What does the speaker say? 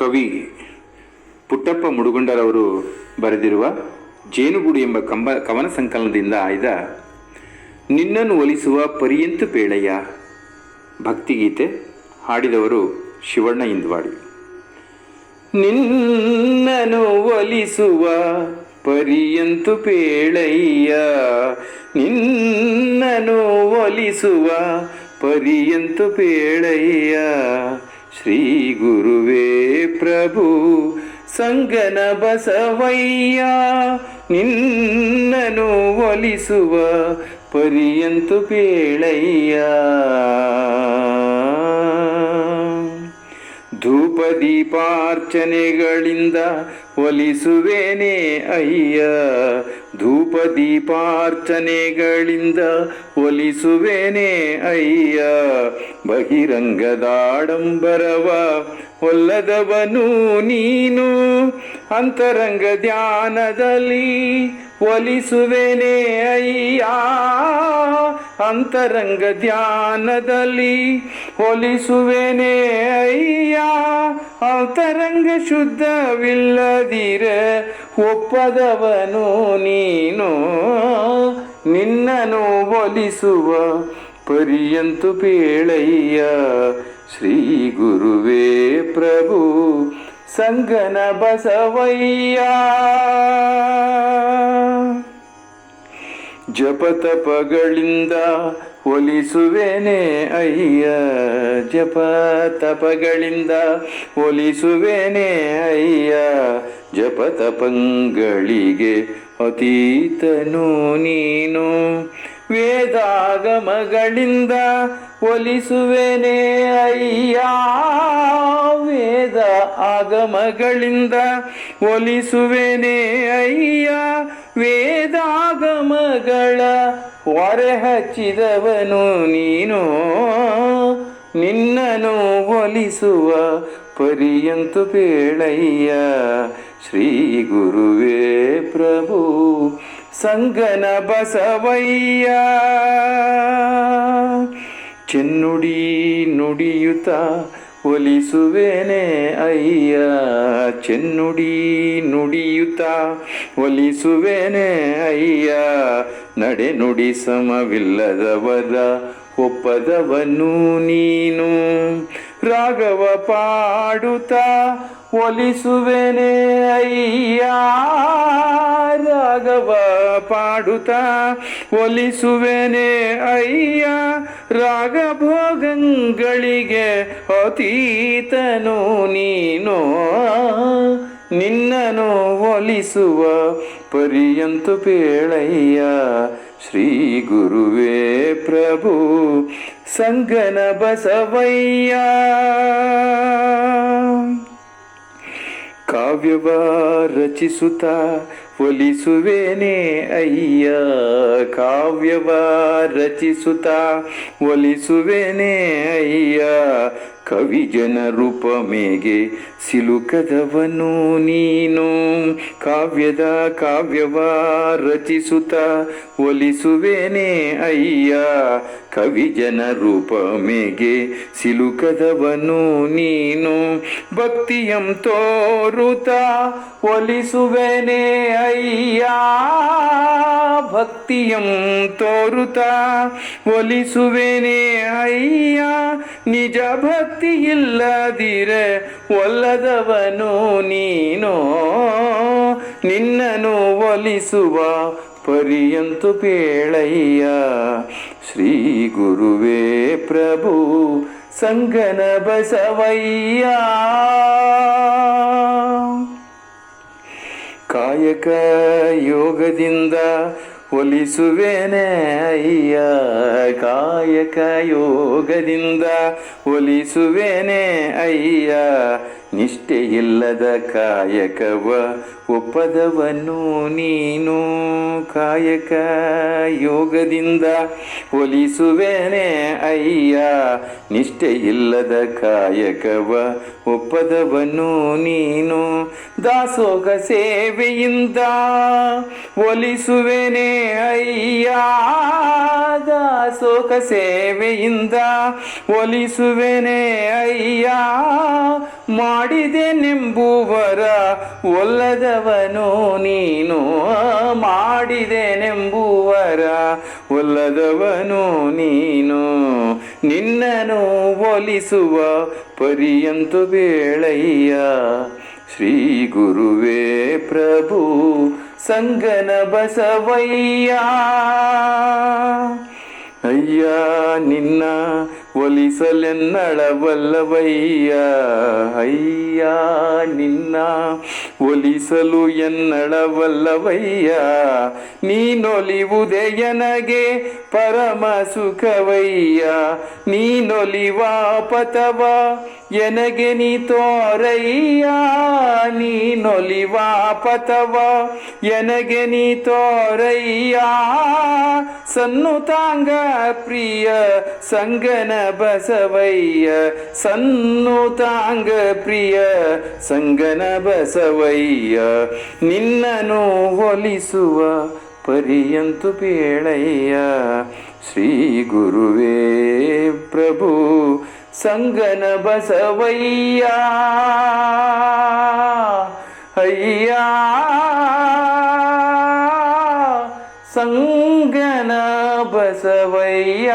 ಕವಿ ಪುಟ್ಟಪ್ಪ ಮುಡುಗೊಂಡರವರು ಬರೆದಿರುವ ಜೇನುಗೂಡು ಎಂಬ ಕಂಬ ಕವನ ಸಂಕಲನದಿಂದ ಆಯ್ದ ನಿನ್ನನ್ನು ಒಲಿಸುವ ಪರಿಯಂತು ಪೇಳಯ್ಯ ಭಕ್ತಿಗೀತೆ ಹಾಡಿದವರು ಶಿವಣ್ಣ ಇಂದ್ವಾಡಿ. ನಿನ್ನನು ಒಲಿಸುವ ಪರಿಯಂತು ಪೇಳಯ್ಯ ನಿನ್ನನು ಒಲಿಸುವ ಪರಿಯಂತು ಪೇಳಯ್ಯ ಶ್ರೀ ಗುರುವೇ ಪ್ರಭು ಸಂಗನ ಬಸವಯ್ಯ ನಿನ್ನನು ಒಲಿಸುವ ಪರಿಯಂತು ಪೇಳಯ್ಯ. ಧೂಪ ದೀಪಾರ್ಚನೆಗಳಿಂದ ಒಲಿಸುವೇನೆ ಅಯ್ಯ. ಧೂಪ ದೀಪಾರ್ಚನೆಗಳಿಂದ ಒಲಿಸುವೇನೆ ಅಯ್ಯ. ಬಹಿರಂಗದಾಡಂಬರವ ಒಲ್ಲದವನು ನೀನು. ಅಂತರಂಗ ಧ್ಯಾನದಲ್ಲಿ ಒಲಿಸುವೇನೆ ಅಯ್ಯ. ಅಂತರಂಗ ಧ್ಯಾನದಲ್ಲಿ ಒಲಿಸುವೆನೆ ಅಯ್ಯ ಅಂತರಂಗ ಶುದ್ಧವಿಲ್ಲದಿರ ಒಪ್ಪದವನು ನೀನು. ನಿನ್ನನು ಒಲಿಸುವ ಪರಿಯಂತು ಪೇಳಯ್ಯ, ಶ್ರೀ ಗುರುವೇ ಪ್ರಭು, ಸಂಗನ ಬಸವಯ್ಯ. ಜಪತಪಗಳಿಂದ ಒಲಿಸುವೆನೆ ಅಯ್ಯ. ಜಪ ತಪಗಳಿಂದ ಒಲಿಸುವೆನೆ ಅಯ್ಯ. ಜಪತಪಂಗಳಿಗೆ ಅತೀತನು ನೀನು. ವೇದಾಗಮಗಳಿಂದ ಒಲಿಸುವೆನೆ ಅಯ್ಯ. ವೇದ ಆಗಮಗಳಿಂದ ಒಲಿಸುವೆನೆ ಅಯ್ಯ. ವೇದಾಗಮಗಳ ಹೊರೆ ಹಚ್ಚಿದವನು ನೀನು. ನಿನ್ನನು ಒಲಿಸುವ ಪರಿಯಂತು ಪೇಳಯ್ಯ. ಶ್ರೀ ಗುರುವೇ ಪ್ರಭು, ಸಂಗನ ಬಸವಯ್ಯ. ಚೆನ್ನುಡಿ ನುಡಿಯುತ್ತ ಒಲಿಸುವೆನೆ ಅಯ್ಯ ಚೆನ್ನುಡಿ ನುಡಿಯುತ್ತ ಒಲಿಸುವೆನೆ ಅಯ್ಯ ನಡೆ ನುಡಿ ಸಮವಿಲ್ಲದವರ ಒಪ್ಪದವನು ನೀನು. ರಾಘವ ಪಾಡುತ್ತ ಒಲಿಸುವೆನೆ ಅಯ್ಯ, ರಾಘವ ಪಾಡುತ್ತ. ಒಲಿಸುವೆನೆ ಅಯ್ಯ ರಾಗ ಭೋಗಗಳಿಗೆ ಅತೀತನು ನೀನು. ನಿನ್ನನು ಒಲಿಸುವ ಪರಿಯಂತು ಪೇಳಯ್ಯ, ಶ್ರೀ ಗುರುವೇ ಪ್ರಭು, ಸಂಗನ ಬಸವಯ್ಯ. ಕಾವ್ಯವ ರಚಿಸುತ್ತ ಒಲಿಸುವೇನೆ ಅಯ್ಯ. ಕಾವ್ಯವ ರಚಿಸುತ್ತ ಒಲಿಸುವೇನೆ ಅಯ್ಯ. ಕವಿ ಜನ ರೂಪ ಮೇಗೆ ಸಿಲುಕದವನು ನೀನು. ಕಾವ್ಯದ ಕಾವ್ಯವ ರಚಿಸುತ್ತ ಒಲಿಸುವೇನೆ ಅಯ್ಯ. ಕವಿಜನ ರೂಪ ಮೇಗೆ ಸಿಲುಕದವನು ನೀನು. ಭಕ್ತಿಯಂ ತೋರುತ ಒಲಿಸುವೆನೆ ಅಯ್ಯ. ಭಕ್ತಿಯಂ ತೋರುತ ಒಲಿಸುವೆನೆ ಅಯ್ಯ. ನಿಜ ಭಕ್ತಿ ಇಲ್ಲದಿರೆ ಒಲ್ಲದವನು ನೀನು? ನಿನ್ನನು ಒಲಿಸುವ ಪರಿಯಂತು ಪೇಳಯ್ಯ. ಶ್ರೀ ಗುರುವೇ ಪ್ರಭು ಸಂಗನ ಬಸವಯ್ಯ. ಕಾಯಕ ಯೋಗದಿಂದ ಒಲಿಸುವೆನೆ ಅಯ್ಯ ಕಾಯಕ ಯೋಗದಿಂದ. ಒಲಿಸುವೆನೆ ಅಯ್ಯ ನಿಷ್ಠೆ ಇಲ್ಲದ ಕಾಯಕವ, ಒಪ್ಪದವನು ನೀನು. ಕಾಯಕ ಯೋಗದಿಂದ ಒಲಿಸುವೆನೆ ಅಯ್ಯ ನಿಷ್ಠೆ ಇಲ್ಲದ ಕಾಯಕವ, ಒಪ್ಪದವನು ನೀನು. ದಾಸೋಗ ಸೇವೆಯಿಂದ ಒಲಿಸುವೆನೆ ಅಯ್ಯ ದಾಸೋಗ ಸೇವೆಯಿಂದ ಒಲಿಸುವೆನೆ ಅಯ್ಯ. ಮಾಡಿದೆನೆಂಬುವರ ಒಲ್ಲದವನು ನೀನು. ಮಾಡಿದೆನೆಂಬುವರ ಒಲ್ಲದವನು ನೀನು. ನಿನ್ನನು ಒಲಿಸುವ ಪರಿಯಂತು ಬೇಳಯ್ಯ ಶ್ರೀ ಗುರುವೇ ಪ್ರಭು, ಸಂಗನ ಬಸವಯ್ಯ. ಅಯ್ಯ, ನಿನ್ನ ಒಲಿಸಲೆನ್ನಳವಲ್ಲವಯ್ಯ ಅಯ್ಯ ನಿನ್ನ ಒಲಿಸಲು ಎನ್ನಳವಲ್ಲವಯ್ಯ ನೀನೊಲಿವುದೇ ಎನಗೆ ಪರಮ ಸುಖವಯ್ಯ ನೀನೊಲಿವಾ ಪಥವ ಎನಗೆ ನೀ ತೋರಯ್ಯ ನೀನೊಲಿವ ಪಥವ. ಎನಗೆ ನೀ ತೋರಯ್ಯ ಸನ್ನುತಾಂಗ ಪ್ರಿಯ, ಸಂಗನ ಬಸವಯ್ಯ. ಸನ್ನು ತಾಂಗ ಪ್ರಿಯ, ಸಂಗನ ಬಸವಯ್ಯ. ನಿನ್ನನು ಒಲಿಸುವ ಪರಿಯಂತು ಬೇಳಯ್ಯ ಶ್ರೀ ಗುರುವೇ ಪ್ರಭು ಸಂಗನ ಬಸವಯ್ಯ. ಅಯ್ಯ. ಸಂಗನ ಬಸವಯ್ಯ.